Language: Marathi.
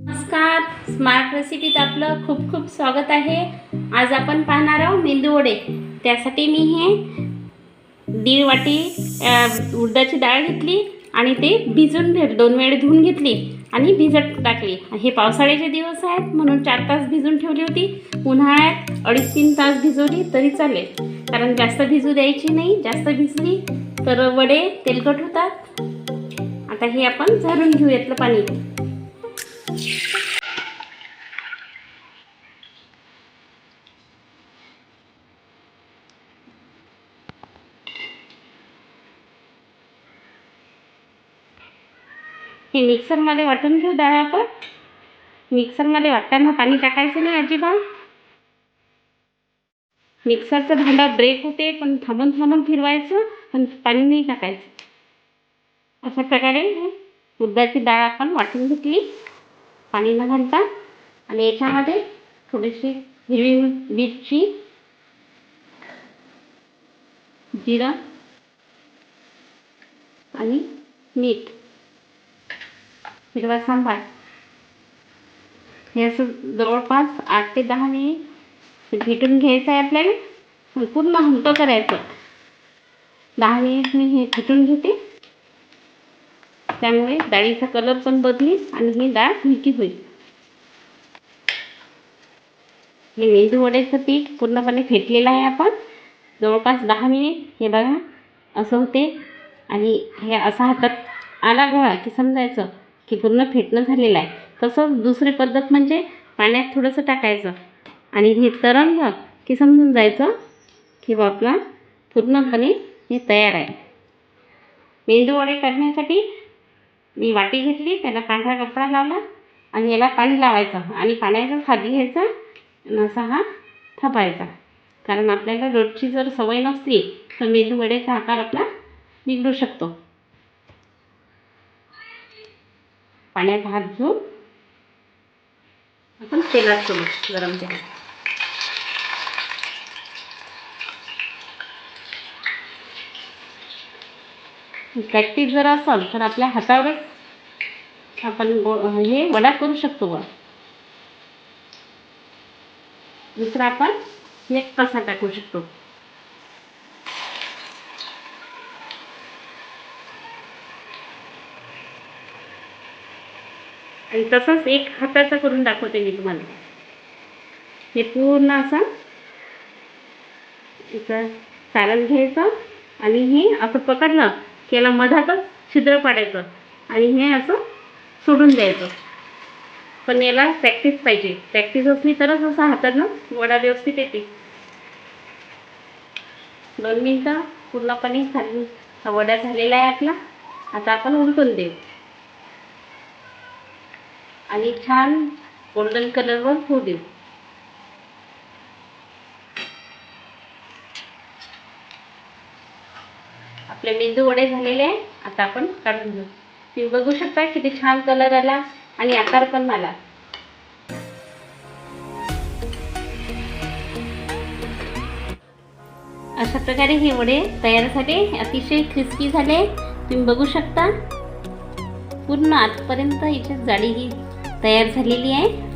नमस्कार. स्मार्ट रेसिपीत आपलं खूप खूप स्वागत आहे. आज आपण पाहणार आहोत मेंदू वडे. त्यासाठी मी हे दीड वाटी उडदाची डाळ घेतली आणि ते भिजून दोन वेळ धुवून घेतली आणि भिजत टाकली. हे पावसाळ्याचे दिवस आहेत म्हणून चार तास भिजून ठेवली होती. उन्हाळ्यात अडीच तीन तास भिजवली तरी चालेल. कारण जास्त भिजू द्यायची नाही जास्त भिजली तर वडे तेलकट होतात. आता हे आपण झाडून घेऊ यातलं पाणी. हे मिक्सरमध्ये वाटून घेऊ डाळ आपण. मिक्सरमध्ये वाटताना पाणी टाकायचं नाही अजिबात. मिक्सरचं भांडा ब्रेक होते पण थांबून थांबून फिरवायचं पण पाणी नाही टाकायचं. अशा प्रकारे हे उडदाची डाळ आपण वाटून घेतली. पाणी न घालता आणि याच्यामध्ये थोडीशी हिरवी मिरची जिरं आणि मीठ हिरवा सांबार. हे असं जवळपास आठ ते दहा मिनिट भेटून घ्यायचं आहे आपल्याला. पूर्ण हलकं करायचं. दहा मिनिट मी हे भेटून घेते. त्यामुळे डाळीचा कलर पण बदलेल आणि ही डाळ हलकी होईल. हे मेंदू वड्याचं पीठ पूर्णपणे फेटलेलं आहे आपण. जवळपास दहा मिनिट. हे बघा असं होते. आणि हे असा हातात आला गोळा की समजायचं की पूर्ण फेटणं झालेलं आहे. तसंच दुसरी पद्धत म्हणजे पाण्यात थोडंसं टाकायचं. आणि हे तरंगलं की समजून जायचं की बापला पूर्णपणे हे तयार आहे. मेंदू वडे करण्यासाठी मी वाटी घेतली त्याला पांढरा कपडा लावला आणि याला पाणी लावायचं आणि पाण्याचा खाली घ्यायचा आणि असा हा थापायचा. कारण आपल्याला रोजची जर सवय नसली तर मेंदू वड्याचा आकार आपला बिघडू शकतो. पाण्यात हात घेऊन आपण तेलात सोडू गरम तेलात. प्रॅक्टिस जर असेल तर आपल्या हातावरच आपण गो हे वडा करू शकतो बा. दुसरा आपण एक कसा टाकू शकतो. आणि तसंच एक हाताचा करून दाखवते मी तुम्हाला. हे पूर्ण असं इथं चालत घ्यायचं आणि हे असं पकडलं याला मधातच छिद्र पाडायचं आणि हे असं सोडून द्यायचं. पण याला प्रॅक्टिस पाहिजे. प्रॅक्टिस असली तरच असं हातानं वडा व्यवस्थित येते. दोन मिनटं पूर्णपणे खाली वडा झालेला आहे आपला. आता आपण उलटून देऊ. आणि छान गोल्डन कलरवर होऊ देऊ. आपले मेंदू वडे झालेले आहे आता आपण काढून घेऊ. तुम्ही बघू शकता किती छान कलर आला आणि आकार पण आला. अशा प्रकारे हे वडे तयार झाले. अतिशय क्रिस्पी झाले. तुम्ही बघू शकता. पूर्ण आजपर्यंत याची जाडी ही तयार झालेली आहे.